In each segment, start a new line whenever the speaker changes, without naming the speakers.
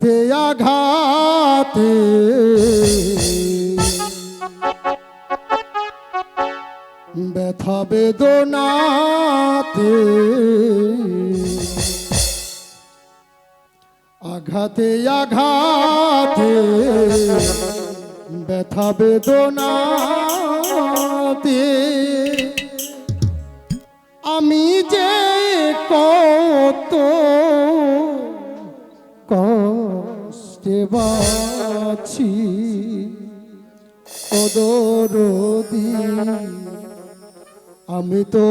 আঘাতে আঘাতে। ব্যথা বেদনাতে। আঘাতে আঘাতে। ব্যথা বেদনাতে। বাছি ওদরদি আমি তো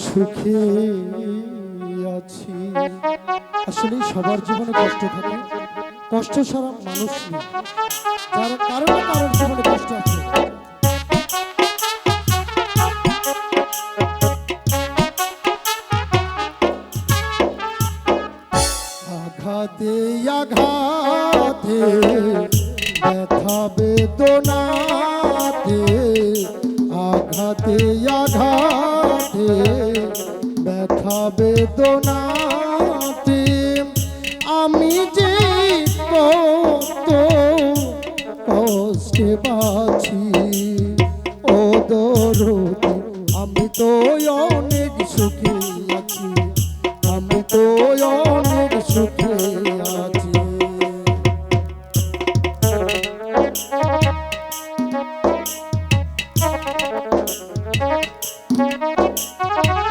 সুখে আছি। আসলে সবার জীবনে কষ্ট থাকে। কষ্ট ছাড়া মানুষ নেই। কারণ কারণে জীবনে কষ্ট আছে। বেদনাতে আঘাতে আঘাতে ব্যথা বেদনাতে। আমি যে কত কষ্টে বাছি ও দরদি আমি তো ভালো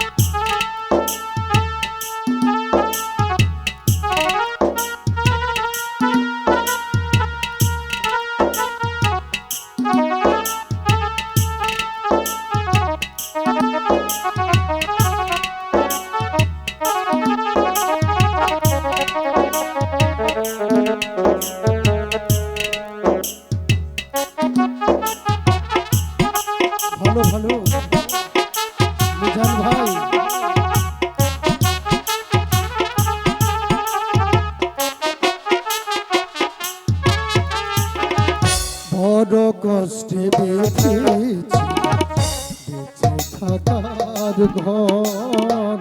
ঘর।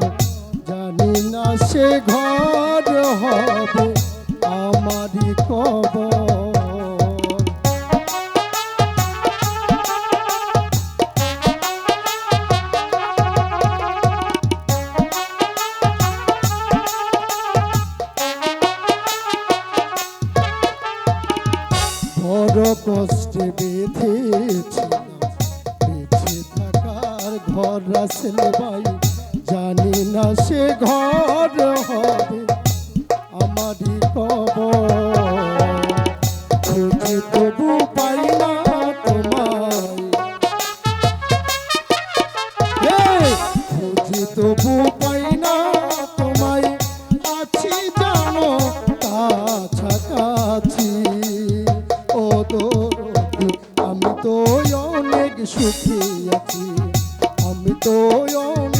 জানি না সে ঘর হবে আমারই কবর। বড় কষ্টে বেঁধেছি বেঁচে থাকার ঘর রাসেল ভাই, জানি না সে ঘর হবে আমারই কবর খুঁজে তবু পাই না তোমায়। খুঁজে তবু পাই না তোমায়। আছি জানো কাছাকাছি ও দরদি আমি তো অনেক সুখে আছি। তো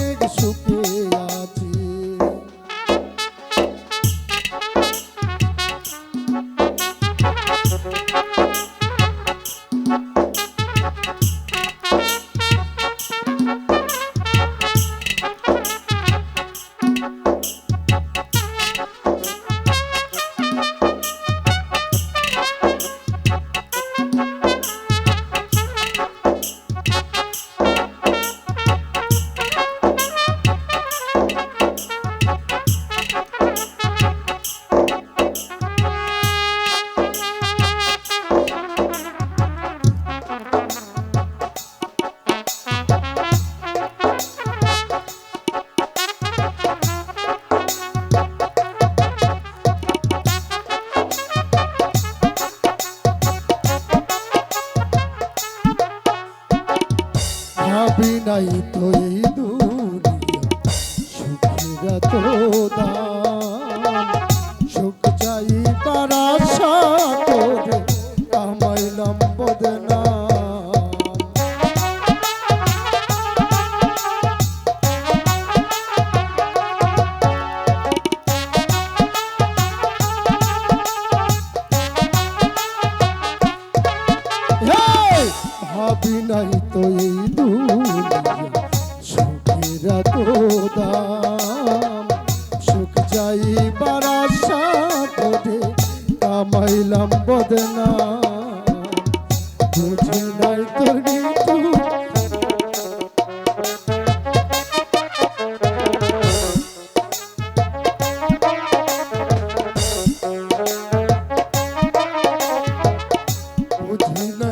বেদনা। বুঝি নাই তোর বুঝি নাই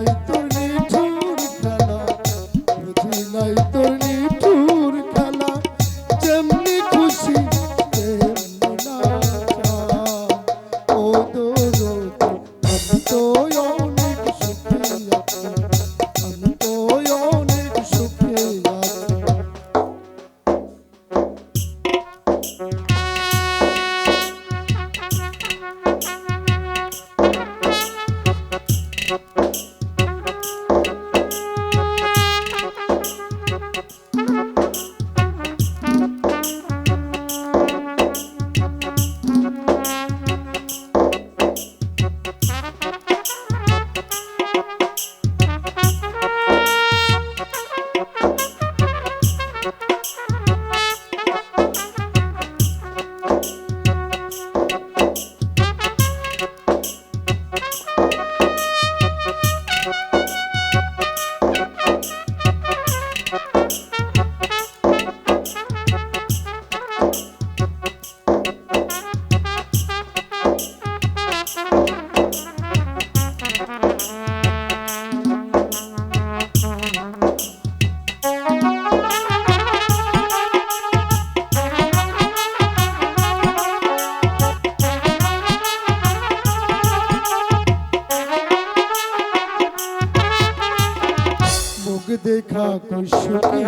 দেখা কুশুকে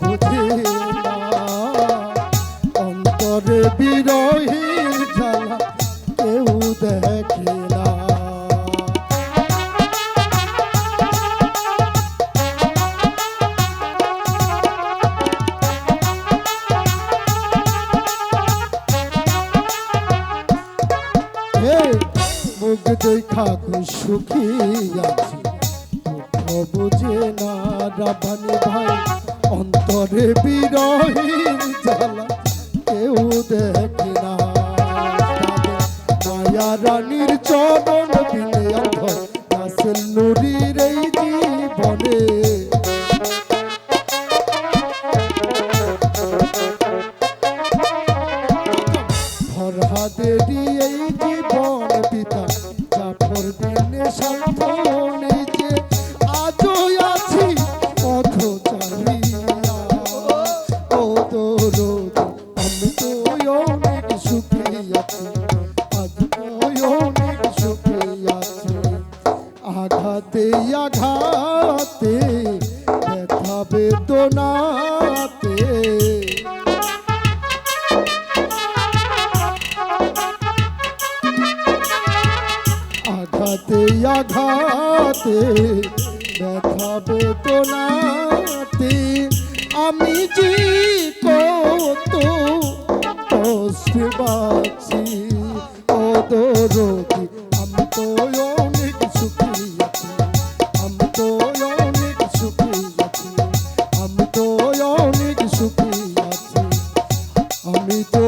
বুঝে অন্তরে বিরহীর জ্বালা কেউ দেখে না। মুখ দেখা সুখী আছি। বুঝে না রাবানি ভাই, অন্তরে বিরহীন জ্বালা কেউ দেখে না। মায়া রানীর চরণ বিলে অন্ধ রাসেল নুরির বেদনাতে। আঘাতে আঘাতে ব্যথা বেদনাতে। আমি যে কত কষ্ট বাঁচি আমি তো অনেক সুখী। আমি তো